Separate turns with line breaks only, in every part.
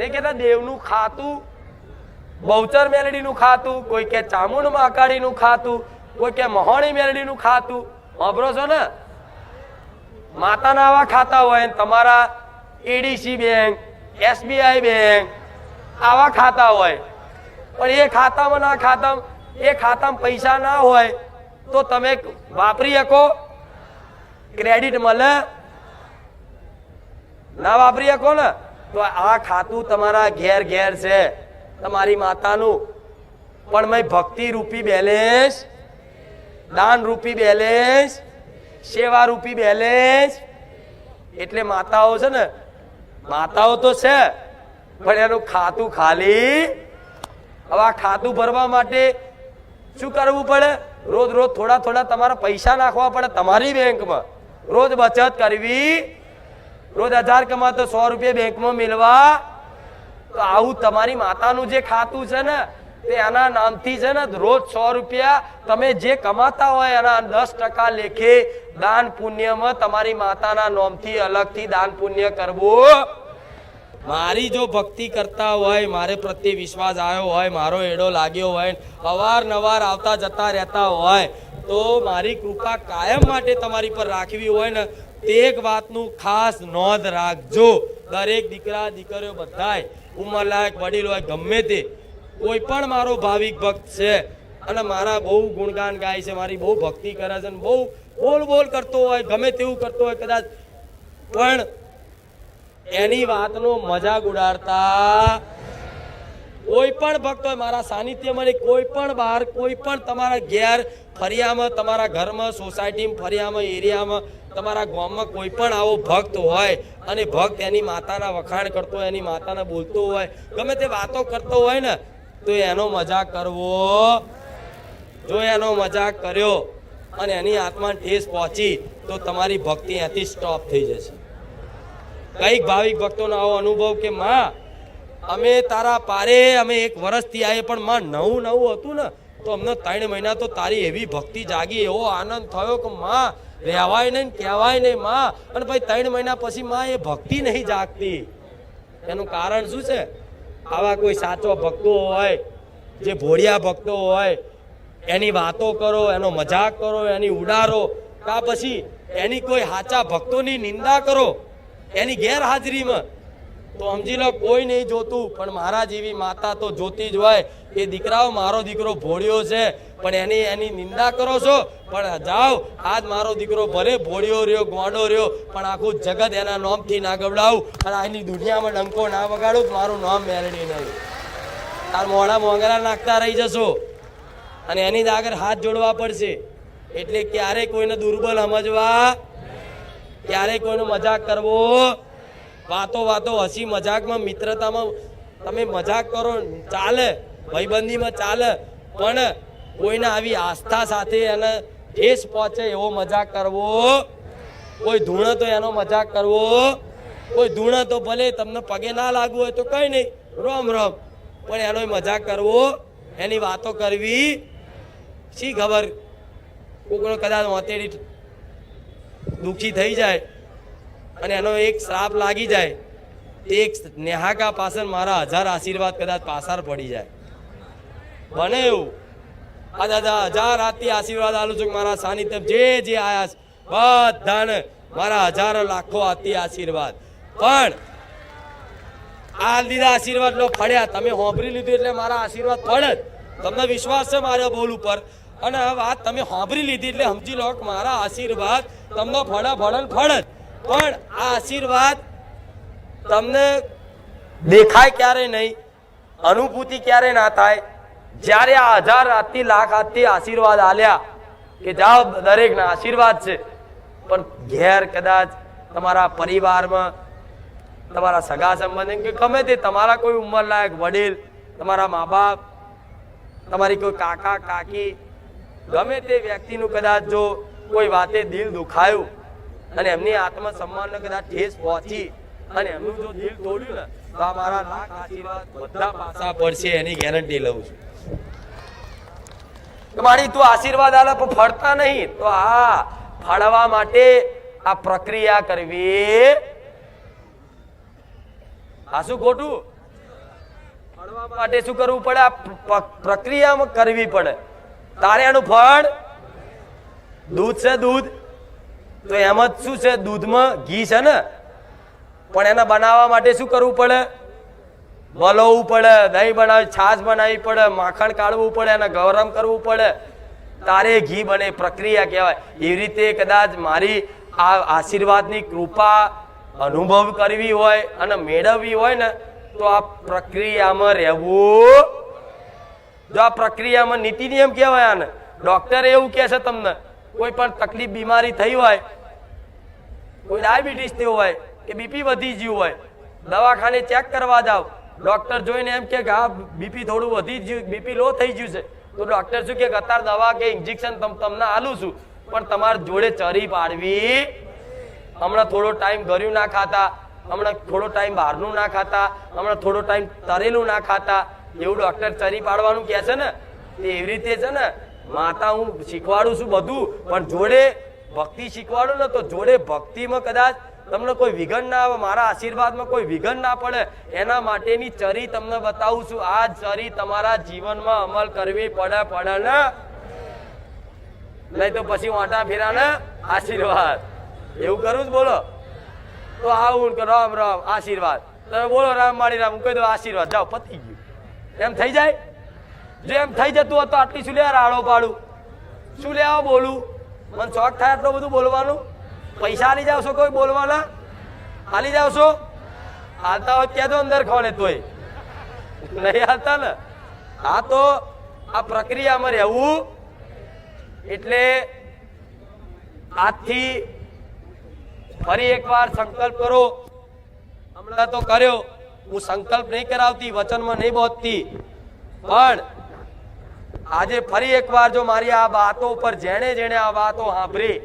ને કહેતા દેવનું ખાતું, બહુચર મેલડીનું ખાતું, કોઈ કે ચામુંડ માકાડીનું ખાતું, કોઈ કે મહોણી મેલડીનું ખાતું. વાપરો છો ને? માતાના આવા ખાતા હોય તમારા એડીસી બેંક એસબીઆઈ બેંક, આવા ખાતા હોય. પણ એ ખાતામાં ના ખાતા, એ ખાતામાં પૈસા ના હોય, તો તમે વાપરી શકો, ક્રેડિટ મળે. ના વાપરી શકો ને? તો આ ખાતું તમારા ઘેર ઘેર છે, તમારી માતાનું. પણ મેં ભક્તિ રૂપી બેલેન્સ દાન રૂપી બેલેન્સ સેવા રૂપી બેલેન્સ એટલે માતાઓ છે ને, માતાઓ તો છે, પણ એનું ખાતું ખાલી. હવે આ ખાતું ભરવા માટે શું કરવું પડે? રોજ રોજ થોડા થોડા તમારા પૈસા નાખવા પડે તમારી બેંકમાં. રોજ બચત કરવી રોજ હજાર કમાતો, સો રૂપિયા બેંકમાં મેળવા. તો આવું તમારી માતાનું જે ખાતું છે ને, તે એના નામથી છે ને, રોજ સો રૂપિયા તમે જે કમાતા હોય એના દસ ટકા લેખે દાન પુણ્યમાં તમારી માતાના નામથી અલગથી દાન પુણ્ય કરવું. મારી જો ભક્તિ કરતા હોય, મારે પ્રત્યે વિશ્વાસ આવ્યો હોય, મારો એડો લાગ્યો હોય, અવારનવાર આવતા જતા રહેતા હોય, તો મારી કૃપા કાયમ માટે તમારી પર રાખવી હોય ને તે એક વાતનું ખાસ નોંધ રાખજો. દરેક દીકરા, દીકરીઓ બધાય ઉંમરલાયક વડીલ હોય, ગમે તે, કોઈ પણ મારો ભાવિક ભક્ત છે, અને મારા બહુ ગુણગાન ગાય છે, મારી બહુ ભક્તિ કરે છે બહુ બોલ બોલ કરતો હોય, ગમે તેવું કરતો હોય, કદાચ. પણ એની વાતનો મજાક ઉડાડતા કોઈ પણ ભક્ત હોય મારા સાનિધ્યમાં નહીં, કોઈ પણ બહાર કોઈ પણ તમારા ઘેર ફરિયામાં તમારા ઘરમાં સોસાયટીમાં ફરિયામાં એરિયામાં તમારા ગામમાં કોઈ પણ આવો ભક્ત હોય અને ભક્ત એની માતાના વખાણ કરતો હોય એની માતાને બોલતો હોય ગમે તે વાતો કરતો હોય ને તો એનો મજાક કરવો. જો એનો મજાક કર્યો અને એની આત્માને ઠેસ પહોંચી તો તમારી ભક્તિ અહીંથી સ્ટોપ થઈ જશે. કંઈક ભાવિક ભક્તોનો આવો અનુભવ કે માં અમે તારા પારે, અમે એક વર્ષથી આવીએ પણ માં નવું નવું હતું ને, તો અમને ત્રણ મહિના તો તારી એવી ભક્તિ જાગી, એવો આનંદ થયો કે માં, રહેવાય નહીં કહેવાય નહીં માં. અને ભાઈ ત્રણ મહિના પછી માં એ ભક્તિ નહીં જાગતી. એનું કારણ શું છે? આવા કોઈ સાચો ભક્તો હોય, જે ભોળિયા ભક્તો હોય, એની વાતો કરો, એનો મજાક કરો, એની ઉડારો, કા પછી એની કોઈ સાચા ભક્તોની નિંદા કરો, એની ગેરહાજરીમાં તો સમજી લો, કોઈ નહીં જોતું, પણ મારા જેવી માતા તો જોતી જ હોય. એ દીકરાઓ મારો દીકરો ભોળ્યો છે, પણ એની એની નિંદા કરો છો? પણ જાઓ, આજ મારો દીકરો ભલે ભોળ્યો રહ્યો, ગોંડો રહ્યો, પણ આખું જગત એના નોમથી ના ગબડાવું અને આની દુનિયામાં ડંકો ના વગાડું મારું નામ મેળવી નહીં. તાર મોડા મોંગરા નાખતા રહી જશો. અને એની જ આગળ હાથ જોડવા પડશે. એટલે ક્યારેય કોઈને દુર્બલ સમજવા? ક્યારે કોઈનો મજાક કરવો? વાતો વાતો, હસી મજાકમાં, મિત્રતામાં તમે મજાક કરો, ચાલે, ભાઈબંધીમાં ચાલે, પણ કોઈને આવી આસ્થા સાથે એને ઠેસ પહોંચે એવો મજાક કરવો. કોઈ ધૂણ તો એનો મજાક કરવો. કોઈ ધૂણ તો ભલે તમને પગે ના લાગવું હોય તો કંઈ નહીં. રોમ રોમ. પણ એનો મજાક કરવો, એની વાતો કરવી. શી ખબર? કોકનો કદાચ મોતેડી દુઃખી થઈ જાય. અને એનો એક શ્રાપ લાગી જાય. તે એક નેહાકા પાછળ મારા હજાર આશીર્વાદ કદાચ પાછળ પડી જાય. બને એવું. આ દાદા હજાર હાથથી આશીર્વાદ આલું છું મારા સાનિધ્ય જે જે આયા બધાને મારા હજારો લાખો હાથથી આશીર્વાદ. પણ આ લીધા આશીર્વાદ લો ફળ્યા. તમે હોંભરી લીધું એટલે મારા આશીર્વાદ પડે તમને વિશ્વાસ છે મારા બોલ ઉપર? અને આ વાત તમે હોંભરી લીધી એટલે સમજી લો મારા આશીર્વાદ તમને ફળે ફળે ને ફળે જ. પણ આ આશીર્વાદ તમને દેખાય ક્યારે નહીં, અનુભૂતિ ક્યારે ના થાય. જ્યારે આ હજાર હાથથી લાખ હાથથી આશીર્વાદ આલ્યા કે જાઓ, દરેકના આશીર્વાદ છે. પણ ઘેર કદાચ તમારા પરિવારમાં, તમારા સગા સંબંધી કે ગમે તે તમારા કોઈ ઉંમરલાયક વડીલ, તમારા મા બાપ તમારી કોઈ કાકા, કાકી, ગમે તે વ્યક્તિનું કદાચ જો કોઈ વાતે દિલ દુખાયું અને એમની આત્મસન્માનને કદાચ ઠેસ પહોંચી. અને એમનું જો દિલ તોડ્યું ને, તો આ લાખ આશીર્વાદ બધા પાસા પડશે એની ગેરંટી લઉં છું. મારી તું આશીર્વાદ આલે પણ ફળતા નહીં, તો આ ફળવા માટે આ પ્રક્રિયા કરવી. આ શું ખોટું? ફળવા માટે શું કરવું પડે? આ પ્રક્રિયામાં કરવી પડે. તારે એનું ફળ? દૂધ છે દૂધ. તો એમાં શું છે? દૂધમાં ઘી છે ને? પણ એને બનાવવા માટે શું કરવું પડે? વલોવવું પડે, દહીં બનાવી, છાશ બનાવવી પડે, માખણ કાઢવું પડે, એને ગરમ કરવું પડે. તારે ઘી બને પ્રક્રિયા કહેવાય. એવી રીતે કદાચ મારી આ આશીર્વાદની કૃપા અનુભવ કરવી હોય અને મેળવવી હોય ને, તો આ પ્રક્રિયામાં રહેવું. જો આ પ્રક્રિયામાં નીતિ નિયમ કહેવાય આને ડોક્ટર એવું કહે છે તમને કોઈ પણ તકલીફ, બીમારી થઈ હોય, કોઈ ડાયાબિટીસ થયું હોય, કે બીપી વધી ગયું હોય, દવાખાને ચેક કરવા જાવ ડોક્ટર જોઈને એમ કે હા બીપી થોડું વધી ગયું બીપી લો થઈ ગયું છે. તો ડોક્ટર શું કે અત્યારે દવા કે ઇન્જેક્શન તમને આલું છું. પણ તમારે જોડે ચરી પાડવી. હમણાં થોડો ટાઈમ ગર્યું ના ખાતા, હમણાં થોડો ટાઈમ બહારનું ના ખાતા, હમણાં થોડો ટાઈમ તરેલું ના ખાતા. એવું ડોક્ટર ચરી પાડવાનું કહે છે ને? એવી રીતે છે ને માતા, હું શીખવાડું છું બધું, પણ જોડે ભક્તિ શીખવાડું ને તો જોડે ભક્તિમાં કદાચ તમને કોઈ વિઘન ના આવે, મારા આશીર્વાદમાં કોઈ વિઘન ના પડે, એના માટેની ચરી તમને બતાવું છું. આ ચરી તમારા જીવનમાં અમલ કરવી પડે પડે ને? નહીં તો પછી વાંટા ફેરાને આશીર્વાદ. એવું કરું જ બોલો? તો આવું કે રામ રામ, આશીર્વાદ. તમે બોલો, રામ માળી રામ, હું કહી દઉં આશીર્વાદ. જાઓ, પતી ગયું. એમ થઈ જાય? જો એમ થઈ જતું હોત આટલી શું લેવા રાડો પાડું? શું લેવા બોલું? મને શોખ થાય આટલું બધું બોલવાનું? પૈસા આલી જાવ છો કોઈ બોલવાના? આલી જાવ છો હાલતા હોય ત્યાં તો અંદર ખોલે તોય નહીં હાલતા ને? આ તો આ પ્રક્રિયામાં રહેવું એટલે આજથી ફરી એકવાર સંકલ્પ કરો. હમણાં તો કર્યો. હું સંકલ્પ નહીં કરાવતી, વચનમાં નહીં બોધતી. પણ આજે ફરી એકવાર જો મારી આ વાતો ઉપર જેણે જેણે આ વાતો સાંભળી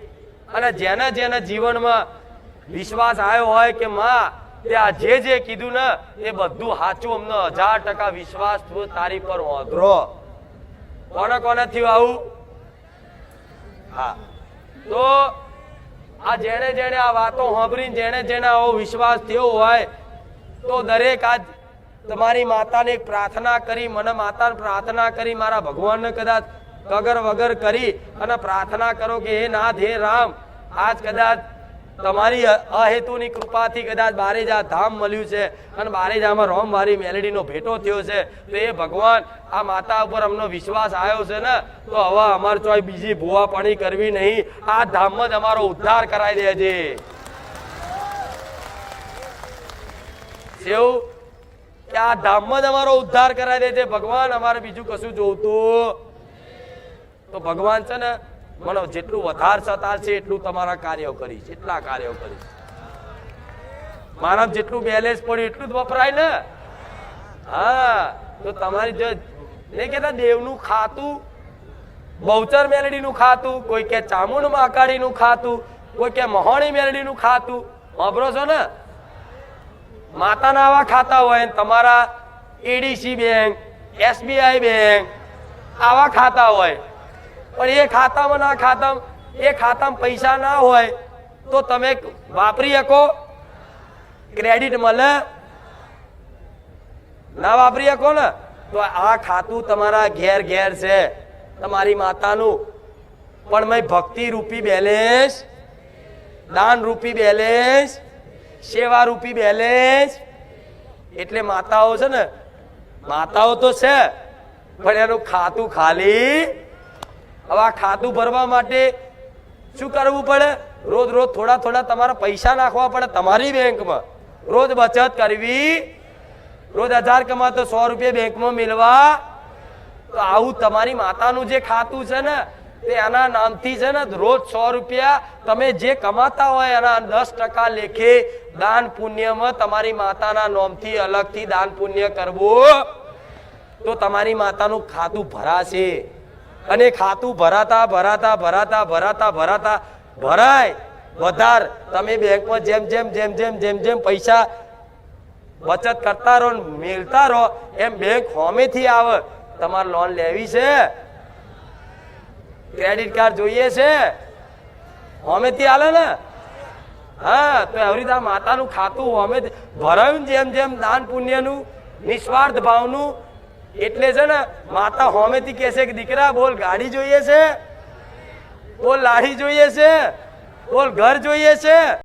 અને જેના જેના જીવનમાં વિશ્વાસ આવ્યો હોય કે માં, તે આ જે જે કીધું ને, એ બધું સાચું, અમને હજાર ટકા વિશ્વાસ થયો, તારી પર ઓધરો કોને કોને થયું આવું? હા. તો આ જેણે જેણે આ વાતો સાંભળીને, જેણે જેણે આવો વિશ્વાસ થયો હોય, તો દરેક આજ તમારી માતાને પ્રાર્થના કરી, મને માતાને પ્રાર્થના કરી, મારા ભગવાનને કદાચ કગર વગર કરી અને પ્રાર્થના કરો કે, હે નાથ, હે રામ, આજ કદાચ તમારી અહેતુની કૃપાથી કદાચ બારેજા ધામ મળ્યું છે અને બારેજામાં રોમવારી મેલેડીનો ભેટો થયો છે. તો એ ભગવાન આ માતા ઉપર અમનો વિશ્વાસ આવ્યો છે ને, તો હવે અમારે ચોય બીજી ભૂવા પાણી કરવી નહીં. આ ધામમાં જ અમારો ઉદ્ધાર કરાવી દેજે. એવું કે આ ધામમાં જ અમારો ઉદ્ધાર કરાવી છે. ભગવાન, અમારે બીજું કશું જોતું તો ભગવાન છે ને, મને જેટલું વધાર સતાર છે એટલું તમારા કાર્યો કરીશ એટલા કાર્યો કરીશ મારા જેટલું બેલેન્સ પડ્યું એટલું જ વપરાય ને. હા, તો તમારી જે, નહીં કેતા દેવનું ખાતું, બહુચર મેલડીનું ખાતું, કોઈ કે ચામુંડ માકાડીનું ખાતું, કોઈ કે મહોણી મેલડીનું ખાતું. વાપરો છો ને? માતાના આવા ખાતા હોય તમારા એડીસી બેંક એસબીઆઈ બેંક, આવા ખાતા હોય. પણ એ ખાતામાં ના ખાતામાં, એ ખાતામાં પૈસા ના હોય તો તમે વાપરી શકો ક્રેડિટ મળે. ના વાપરી શકો ને, તો આ ખાતું તમારા ઘેર ઘેર છે, તમારી માતાનું. પણ મેં ભક્તિ રૂપી બેલેન્સ દાન રૂપી બેલેન્સ સેવા રૂપી બેલેન્સ એટલે માતાઓ છે ને, માતાઓ તો છે, પણ એનું ખાતું ખાલી. હવે આ ખાતું ભરવા માટે શું કરવું પડે? રોજ રોજ થોડા થોડા તમારા પૈસા નાખવા પડે તમારી બેંકમાં. રોજ બચત કરવી. રોજ હજાર કમાતો સો રૂપિયા બેંકમાં મેળવા. તો આવું તમારી માતાનું જે ખાતું છે ને તે એના નામથી છે ને રોજ સો રૂપિયા તમે જે કમાતા હોય એના દસ ટકા લેખે દાન પુણ્યમાં તમારી માતાના નામથી અલગથી દાન પુણ્ય કરવું. તો તમારી માતાનું ખાતું ભરાશે. અને ખાતું ભરાતા ભરાતા ભરાતા ભરાતા ભરાતા ભરાય. વધાર તમે બેંકમાં જેમ જેમ જેમ જેમ જેમ જેમ પૈસા બચત કરતા રહો મેળતા રહો, એમ બેંક હોમેથી આવે. તમારે લોન લેવી છે? ક્રેડિટ કાર્ડ જોઈએ છે? હોમેથી હાલે ને? હા, તો એવી માતાનું ખાતું હોમે ભરાયું જેમ જેમ દાન પુણ્યનું, નિસ્વાર્થ ભાવનું, એટલે છે ને, માતા હોમેથી કહેશે કે, દીકરા, બોલ, ગાડી જોઈએ છે? બોલ લાડી જોઈએ છે? બોલ, ઘર જોઈએ છે?